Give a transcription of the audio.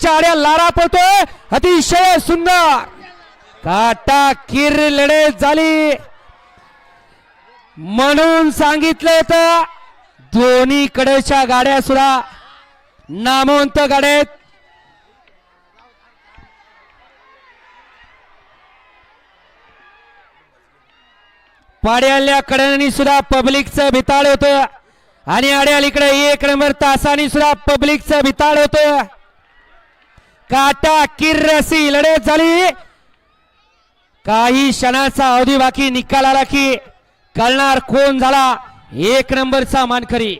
गोलंदाजाच्या आड्या Lara पळतोय अतिशय सुंदर. काटा किर लढत झाली. म्हणून सांगितलं तर दोन्ही कडेच्या गाड्या सुद्धा नामवंत गाड्या आहेत. पाड्याल्या कड्यांनी सुद्धा पब्लिकचं भिताळ होत. आणि आड्यालीकडे एक नंबर तासानी सुद्धा पब्लिकचं भिताळ होत. काटा किर्रसी लढत झाली. काही क्षणाचा अवधी बाकी निकाल आला की कळणार कोण झाला एक नंबरचा मानकरी.